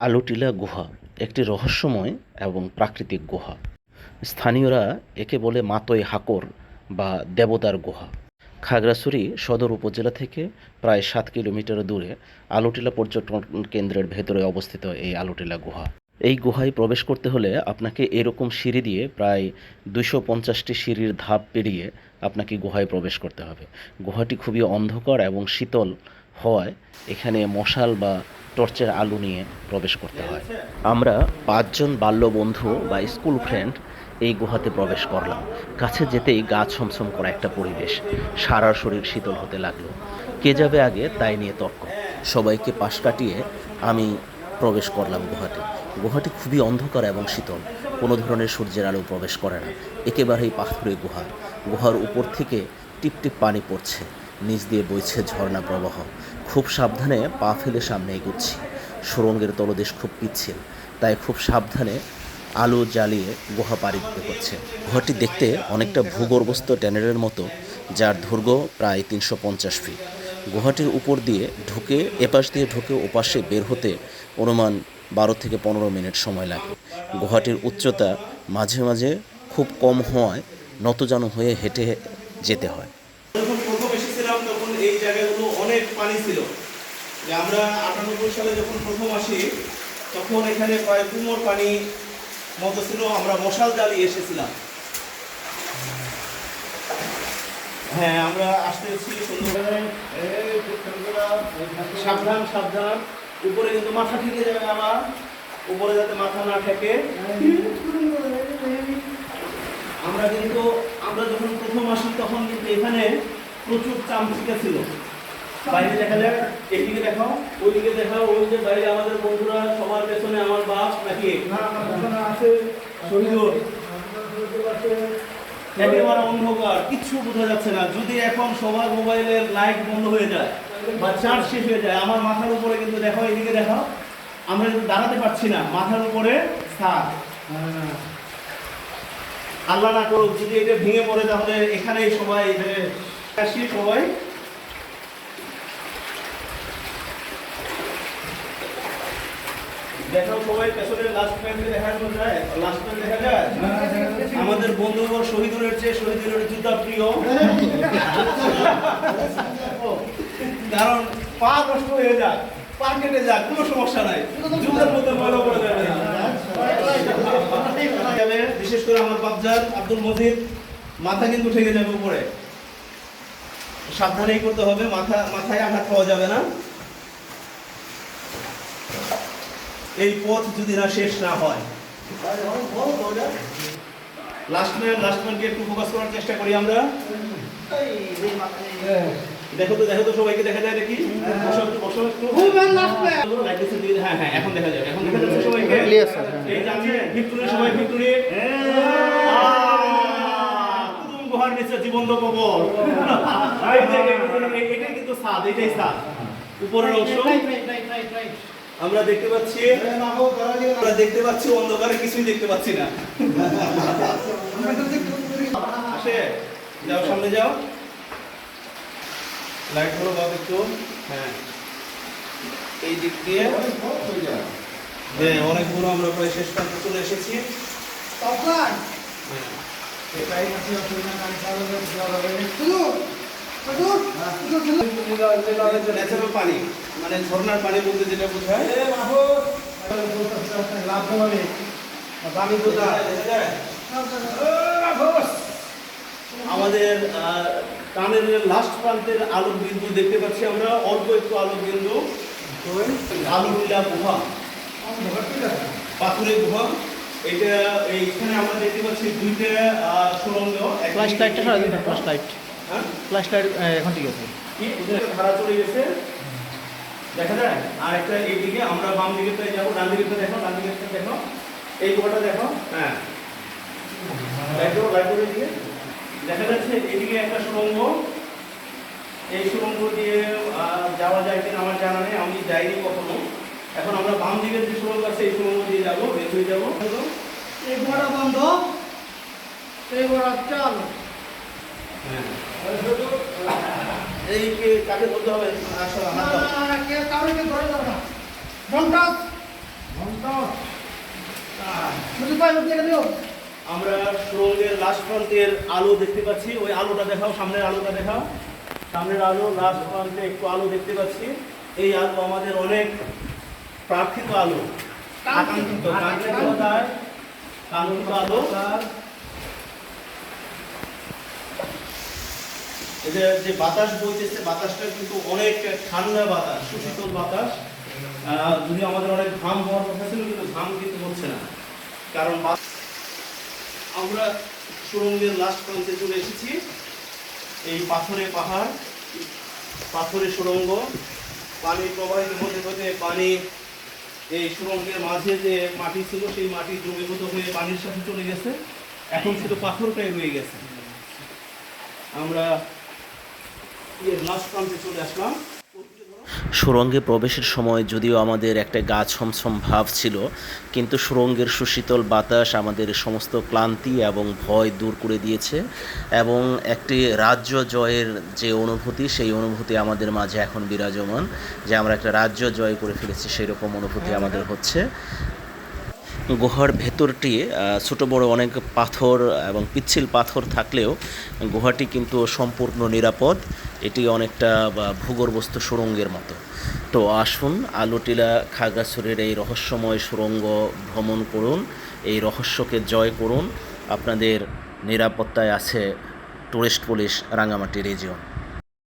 আলুটিলা গুহা একটি রহস্যময় এবং প্রাকৃতিক গুহা। স্থানীয়রা একে বলে মাতই হাকর বা দেবতার গুহা। খাগড়াছড়ি সদর উপজেলা থেকে প্রায় সাত কিলোমিটার দূরে আলুটিলা পর্যটন কেন্দ্রের ভেতরে অবস্থিত এই আলুটিলা গুহা। এই গুহায় প্রবেশ করতে হলে আপনাকে এরকম সিঁড়ি দিয়ে প্রায় দুশো পঞ্চাশটি সিঁড়ির ধাপ পেরিয়ে আপনাকে গুহায় প্রবেশ করতে হবে। গুহাটি খুবই অন্ধকার এবং শীতল হওয়ায় এখানে মশাল বা টর্চের আলো নিয়ে প্রবেশ করতে হয়। আমরা পাঁচজন বাল্যবন্ধু বা স্কুল ফ্রেন্ড এই গুহাতে প্রবেশ করলাম। কাছে যেতেই গা ছমছম করা একটা পরিবেশ। সারা শরীর শীতল হতে লাগল। কে যাবে আগে তাই নিয়ে তর্ক। সবাইকে পাশ কাটিয়ে আমি প্রবেশ করলাম গুহাতে। গুহাটি খুবই অন্ধকার এবং শীতল। কোনো ধরনের সূর্যের আলো প্রবেশ করে না। একেবারেই পাথুরে গুহা। গুহার উপর থেকে টিপ টিপ পানি পড়ছে। নিচ দিয়ে বইছে ঝর্ণা প্রবাহ। খুব সাবধানে পা ফেলে সামনে এগুচ্ছি। সুরঙ্গের তলদেশ খুব পিচ্ছিল। তাই খুব সাবধানে আলো জ্বালিয়ে গুহা পাড়ি দিতে হচ্ছে। গুহাটি দেখতে অনেকটা ভূগর্ভস্থ ট্যানেলের মতো, যার দৈর্ঘ্য প্রায় তিনশো পঞ্চাশ ফিট। গুহাটির উপর দিয়ে ঢুকে, এপাশ দিয়ে ঢুকে ওপাশে বের হতে অনুমান বারো থেকে পনেরো মিনিট সময় লাগে গুহাটির উচ্চতা মাঝে মাঝে খুব কম হওয়ায় নতজানু হয়ে হেঁটে যেতে হয় পানি আমরা এসেছিলাম হ্যাঁ আমরা সাবধান সাবধান উপরে কিন্তু মাথা ঠেকে যাবে আমার উপরে যাতে মাথা না ঠেকে। আমরা কিন্তু, আমরা যখন প্রথম আসি, তখন কিন্তু এখানে প্রচুর চামচিকা ছিল বাইরে দেখা যাক এদিকে দেখাও, ওইদিকে দেখাও, ওই যে বাইরে আমাদের বন্ধুরা, সবার পেছনে আমার বাপ নাকি? একেবারে অন্ধকার, কিচ্ছু বোঝা যাচ্ছে না। যদি এখন সবার মোবাইলের লাইট বন্ধ হয়ে যায় বা চার্জ শেষ হয়ে যায়। আমার মাথার উপরে কিন্তু দেখো, এদিকে দেখাও আমরা কিন্তু দাঁড়াতে পারছি না। মাথার উপরে ছাদ আল্লাহ না করুক, যদি এটা ভেঙে পড়ে, তাহলে এখানেই সবাই আসি, সবাই। দেখা দেখা যায়? আমাদের বন্ধুবর শহীদুলের চেয়ে শহীদুলের জুতা প্রিয়। কারণ পা কষ্ট হয়ে যাক পা কেটে যাক কোনো সমস্যা নাই। জুতার মধ্যে ময়লা পড়ে যাবে না। বিশেষ করে আমার বাবজান আব্দুল মজিদ মাথা কিন্তু ঠেকে যাবে উপরে। সাবধানেই করতে হবে মাথা মাথায় আঘাত পাওয়া যাবে না। এই পথ যদি না শেষ না হয়। লাস্ট ম্যান লাস্ট ম্যানকে একটু ফোকাস করার চেষ্টা করি আমরা। দেখো তো দেখো তো সবাইকে দেখা যায় নাকি? হ্যাঁ হ্যাঁ এখন দেখা যাবে এখন দেখা যাচ্ছে সবাইকে। এই সবাই গুহার নিচে জীবন্ত কবর। এটাই কিন্তু সাদ এটাই সাদ উপরের অংশ। আমরা দেখতে পাচ্ছি আমরা দেখতে পাচ্ছি অন্ধকারে কিছুই দেখতে পাচ্ছি না। আসে যাও সামনে যাও। লাইট হলো একটু হ্যাঁ। এই দিক দিয়ে। হ্যাঁ অনেক দূর আমরা প্রায় শেষ প্রান্তে চলে এসেছি। হ্যাঁ, এটাই ন্যাচারাল পানি। মানে ঝর্ণার পানি বলতে যেটা বোঝায়। দামি কোথা আমাদের আহ, টানেলের লাস্ট প্রান্তের আলোক বিন্দু দেখতে পাচ্ছি আমরা। অল্প একটু আলোক বিন্দু। আলোকিলা গুহা। পাথুরে গুহা। এটা এইখানে আমরা দেখতে পাচ্ছি দুইটা আহ, সুড়ঙ্গ ফ্ল্যাশ লাইটটা সরাই দিন ফ্ল্যাশ লাইট হ্যাঁ? ফ্ল্যাশ লাইট এখন ঠিক আছে। ধারা চলে গেছে। দেখা যায়? আর একটা এইদিকে আমরা বাম দিকে যাব ডান দিকে দেখো ডান দিকে দেখো। এই গুহাটা দেখো। হ্যাঁ। দেখো লাইব্রেরি দিকে দেখা যাচ্ছে এদিকে একটা সুড়ঙ্গ। এই সুড়ঙ্গ দিয়ে যাওয়া যায় কিনা আমার জানা নেই আমি যাইনি কখনো। এখন আমরা বাম দিকের যে সুড়ঙ্গ আছে এই সুড়ঙ্গ দিয়ে যাব বের হয়ে যাব। এই ঘোড়া বন্ধ। এই ঘোড়া চাল। হ্যাঁ। এই কে কাকে বলতে হবে? আসো দাও। না কে কাউকে ধরে যাবে না। ঘণ্টা ভাই ওর থেকে দিও। আমরা সুরঙ্গের লাস্ট প্রান্তের আলো দেখতে পাচ্ছি। ওই আলোটা দেখাও, সামনের আলোটা দেখাও। সামনের আলো লাস্ট প্রান্তে একটু আলো দেখতে পাচ্ছি। এই আলো আমাদের অনেক প্রার্থিত আলো। আলো। যে যে বাতাস বইতেছে, বাতাসটা কিন্তু অনেক ঠান্ডা বাতাস সুশীতল বাতাস। যদি আমাদের অনেক ঘাম হওয়ার কথা ছিল, কিন্তু ঘাম কিন্তু হচ্ছে না। কারণ আমরা সুরঙ্গের লাস্ট প্রান্তে চলে এসেছি। এই পাথরে পাহাড়, পাথরে সুরঙ্গ পানি প্রবাহিত হতে হতে পানি এই সুরঙ্গের মাঝে যে মাটি ছিল, সেই মাটি দ্রবীভূত হয়ে পানির সাথে চলে গেছে। এখন শুধু পাথরটাই রয়ে গেছে। আমরা এর লাস্ট প্রান্তে চলে আসলাম। সুরঙ্গে প্রবেশের সময় যদিও আমাদের একটা গা ছমছম ভাব ছিল, কিন্তু সুরঙ্গের সুশীতল বাতাস আমাদের সমস্ত ক্লান্তি এবং ভয় দূর করে দিয়েছে এবং একটি রাজ্য জয়ের যে অনুভূতি, সেই অনুভূতি আমাদের মাঝে এখন বিরাজমান, যে আমরা একটা রাজ্য জয় করে ফেলেছি সেই রকম অনুভূতি আমাদের হচ্ছে। গুহার ভেতরটি ছোট বড় অনেক পাথর এবং পিচ্ছিল পাথর থাকলেও গুহাটি কিন্তু সম্পূর্ণ নিরাপদ। এটি অনেকটা ভূগর্ভস্থ সুড়ঙ্গের মতো। তো আসুন, আলোটিলা খাগড়াছড়ির এই রহস্যময় সুড়ঙ্গ ভ্রমণ করুন, এই রহস্যকে জয় করুন। আপনাদের নিরাপত্তায় আছে টুরিস্ট পুলিশ রাঙামাটি রিজিয়ন।